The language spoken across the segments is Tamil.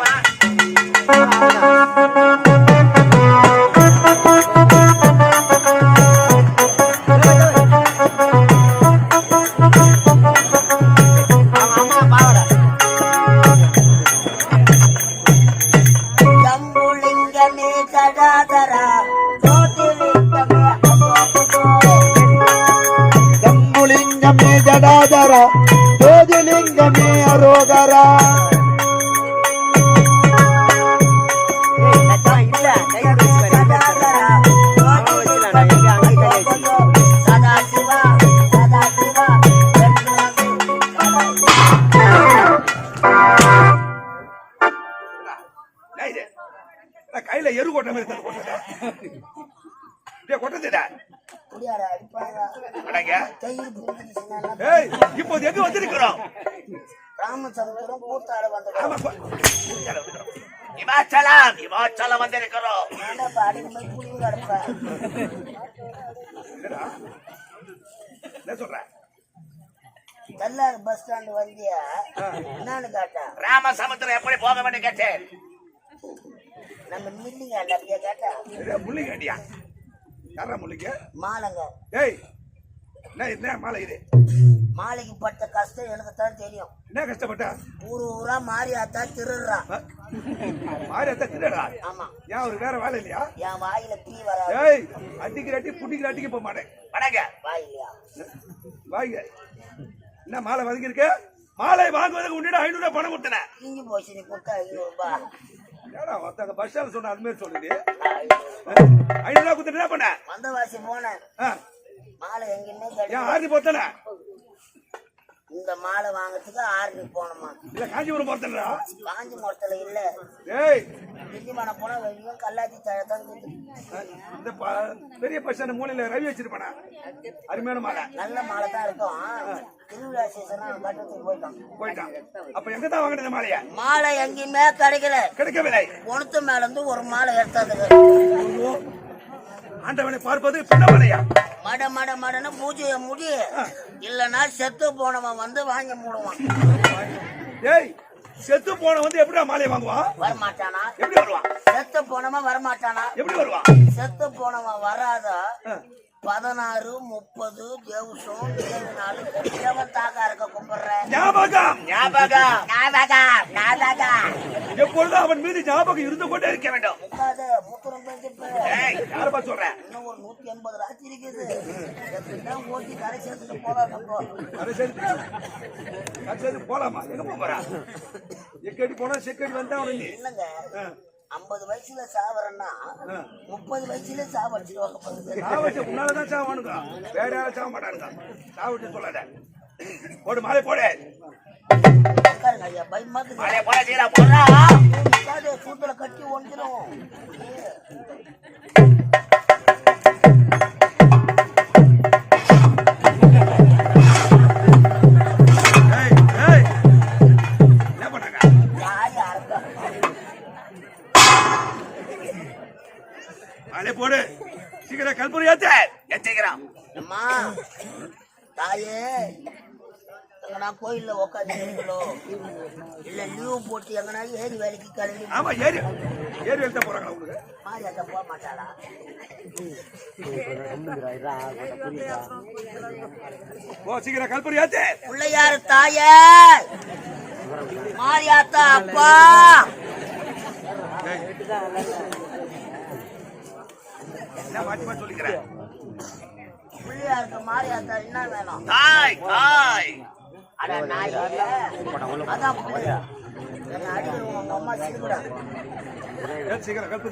வா ராமச்சந்திரன் கூத்தாட வந்துக்கிறோம். இமாச்சலம் இமாச்சலம் வந்திருக்கிறோம்? என்ன சொல்ற? தல்லார் பஸ் ஸ்டாண்ட் வந்தியா என்னன்னு கேட்டா ராமசமுத்திரம் எப்படி போக வேண்டும் கேட்டேன். நம்ம மில்லிங்க அப்படியே கேட்டா இது முள்ளிங்க அடியா? யாரா முள்ளிங்க? மாலைங்க. ஏய் என்ன என்ன மாலை இது? மாலைக்கு பட்ட கஷ்டம் எனக்கு தான் தெரியும். என்ன கஷ்டப்பட்ட? ஊரு ஊரா மாறியாத்தா திருடுறா. மாரியத்த திருடா ஆமா. ஏன் அவருக்கு வேற வேலை இல்லையா? என் வாயில தீ வராது. ஏய் அடிக்கிற அடி புடிக்கிற அடிக்க போக மாட்டேன். வணங்க. வாயிலையா? வாங்க. என்ன மாலை வதங்கிருக்கு மாலை வாங்குவதற்கு உன்னிடம் ஐநூறு ரூபாய் பணம் கொடுத்தனேன் இஞ்சி போச்சு நீ கொடுத்தா ஐநூறு ரூபாய் ஏடா ஒருத்தங்க பஸ் ஸ்டாண்ட் சொன்ன அது மாதிரி சொல்லுது. ஐநூறு. ரூபாய் கொடுத்துட்டு என்ன பண்ண? வந்தவாசி போனேன். மாலை எங்கேயுமே ஆர்டி போத்தன இந்த மாலை வாங்கறதுக்கு ஆர்டர் போனோமா இல்ல காஞ்சிபுரம் போத்தனடா காஞ்சி மரத்துல இல்ல. ஏய் திண்டிமனம் போனா வெறும் கல்லாச்சி தழத்தான் இந்த பெரிய ஸ்டாண்ட் மூலையில ரவி வச்சிருப்பானா? அருமையான மாலை நல்ல மாலை தான் இருக்கும். திருவிழா சீசனா கட்டத்துக்கு போயிட்டோம். போயிட்டான். அப்ப எங்க தான் வாங்கின மாலைய? மாலை எங்கேயுமே கிடைக்கல. கிடைக்கவில்லை. பொணத்து மேல இருந்து ஒரு மாலை எடுத்ததுக்கு. ஆண்டவனை பார்ப்பது பின்ன மாலையா? மட மட மடன்னு பூஜையை முடி இல்லைன்னா செத்து போனவன் வந்து வாங்கி மூடுவான். ஏய் செத்து போன வந்து எப்படிடா மாலையை வாங்குவான்? வரமாட்டானா? எப்படி வருவான்? செத்து போனவன் வரமாட்டானா? எப்படி வருவான்? செத்து போனவன் வராத. பதினாறு முப்பது தேவசம் ஏழு நாள் தேவன் தாக்கா இருக்க கும்பிடுறேன் ஞாபகம்! ஞாபகம். ஞாபகம், ஞாபகம். எப்பொழுதும் அவன் மீது ஞாபகம் இருந்து கொண்டே இருக்க வேண்டும். முக்காத மூத்திரம் சொல்றேன் இன்னும் ஒரு நூத்தி எண்பது ராசி இருக்குது. எப்படிதான் ஓட்டி கரை சேர்த்துட்டு போலாம் நம்ம. அதை சரி அது சரி போலாமா? எங்க போறா? எக்கடி போனா செக்கடி வந்தா அவனுக்கு இல்லைங்க. ஐம்பது வயசுல சாவறேன்னா. முப்பது வயசுல சாவடிச்சு சாவச்சு உன்னாலதான் சாவானுங்க வேற யாரும் சாவ மாட்டானுங்க சாவச்சு சொல்லாத. போடு மாலை போடு. பயமா போட சீரா போடுறா. மாலை போடு. சீக்கிரம் கல்புரி ஏத்து. ஏத்திக்கிறோம் அம்மா தாயே எங்கனா கோயில்ல உட்காந்துங்களோ இல்ல லீவ் போட்டு எங்கனா ஏறி வேலைக்கு கிளம்பி ஆமா போறாங்களா உங்களுக்கு? மாறி அங்க போக மாட்டாளா? ஓ சீக்கிரம் கல்புரி ஏத்து. பிள்ளையாரு தாயே. மாரியாத்தா அப்பா.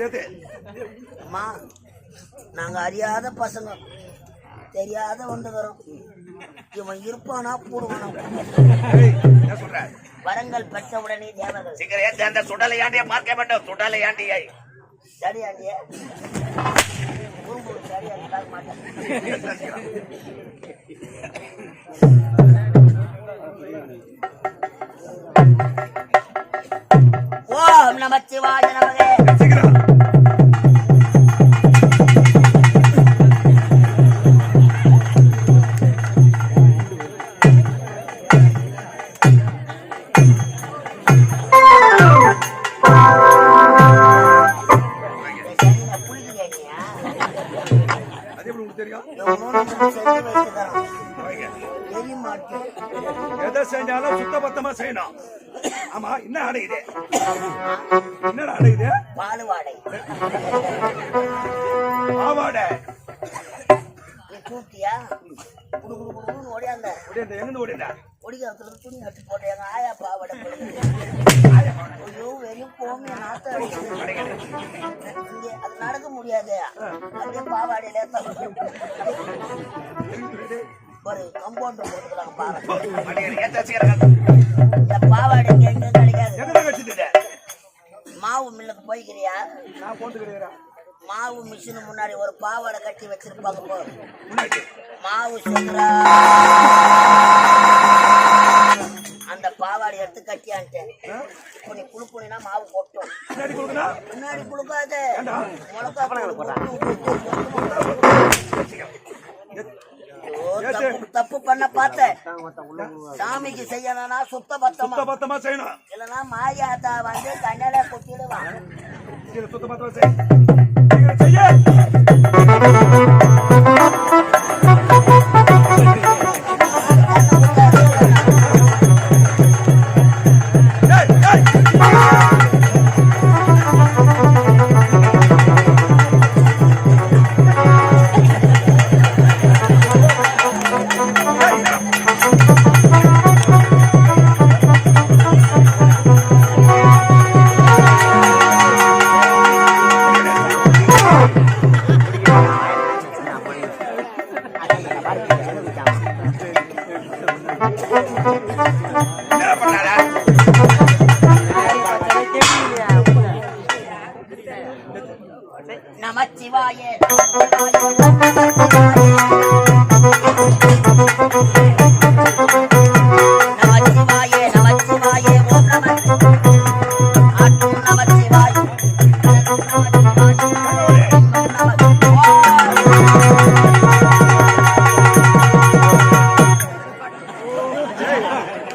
ஏத்து அம்மா நாங்க அறியாத பசங்க. தெரியாத வந்துக்கிறோம் இவன் இருப்பானா போடுவானா? வரங்கள் பெற்ற உடனே தேவர்கள். அந்த சுடலையாண்டிய பார்க்க சரியாண்டிய குறும்பு சரியாண்டி பார்க்க மாட்டேன் ஓம் நமச்சிவாய நமகே. எலி மாட்டு எதை செஞ்சாலும் சுத்தபத்தமா செய்யணும். ஆமா என்ன அடையுது என்னடா அடையுது பால் வாடை பாவாடை. நீ கூட்டியா குடு குடு குடுன்னு ஓடியாந்த. ஓடிந்த எங்க ஓடிந்த ஒடிக்கிறதுக்கு துணி கட்டி போட்டு எங்க ஆயா பாவாடை. ஐயோ வெறும் போமே இங்கே அது நடக்க முடியாது. அப்படியே பாவாடையில ஒரு கம்பவுண்டர் போட்டுக்கிறாங்க பாவாடை பாவாடை எங்க கிடைக்காது மாவு மில்லுக்கு போய்க்கிறியா மாவு மிஷின் முன்னாடி ஒரு பாவாடை கட்டி வச்சிருப்பாங்க போ மாவு சுத்துறா அந்த பாவாடை எடுத்து கட்டியான்ட்டேன் இப்போ நீ குழுப்புனா மாவு கொட்டும் முன்னாடி கொடுக்கணும் முன்னாடி தப்பு தப்பு பண்ண பார்த்தேன் சாமிக்கு செய்யணும்னா சுத்த பத்தமா சுத்தபத்தமா செய்யணும். இல்லைன்னா மாயாத்தா வந்து கண்ணல சுத்தபத்தமா செய். சீக்கிரம் செய்ய.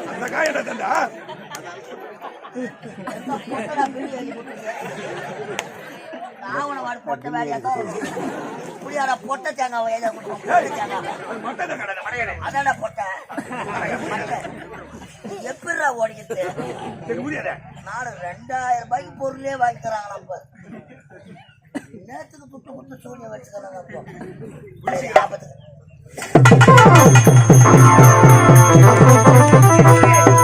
அந்த காயடா தண்டா போட்ட பொட்ட தேங்காய் ஏதோ தேங்காய் அதான எப்படிடா ஓடிக்கிட்டு நாலு ரெண்டாயிரம் ரூபாய்க்கு பொருளே வாங்கி தராங்களா நம்ம நேரத்துக்கு துட்டு குத்து சூரிய வச்சுக்கிறாங்க அப்போ ஆபத்துக்கு はい!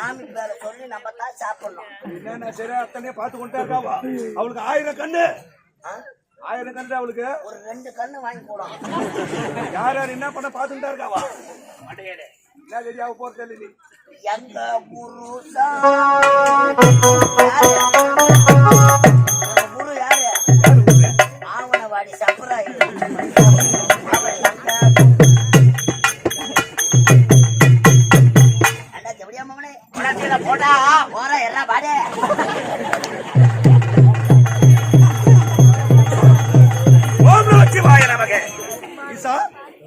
சாமி பேரை சொல்லி நம்ம தான் சாப்பிடணும். என்னென்ன சரி அத்தனையே பார்த்து கொண்டே இருக்காவா? அவளுக்கு ஆயிரம் கண்ணு? ஆயிரம் கண்ணு அவளுக்கு. ஒரு ரெண்டு கண்ணு வாங்கி போடும் யார் யார் என்ன பண்ண பார்த்துக்கிட்டே இருக்காவா? என்ன தெரியாம போறது இல்லை நீ. எங்க குரு நமச்சிவாய நமக ஈசா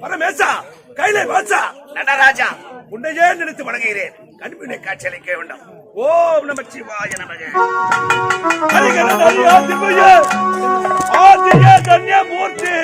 பரமேசா கையில வாசா. நடராஜா உன்னையே நினைத்து வணங்குகிறேன். கண்பினை காட்சி அளிக்க வேண்டாம். ஓம் நம சிவாய நமக. ஆதிய தன்யமூர்த்தி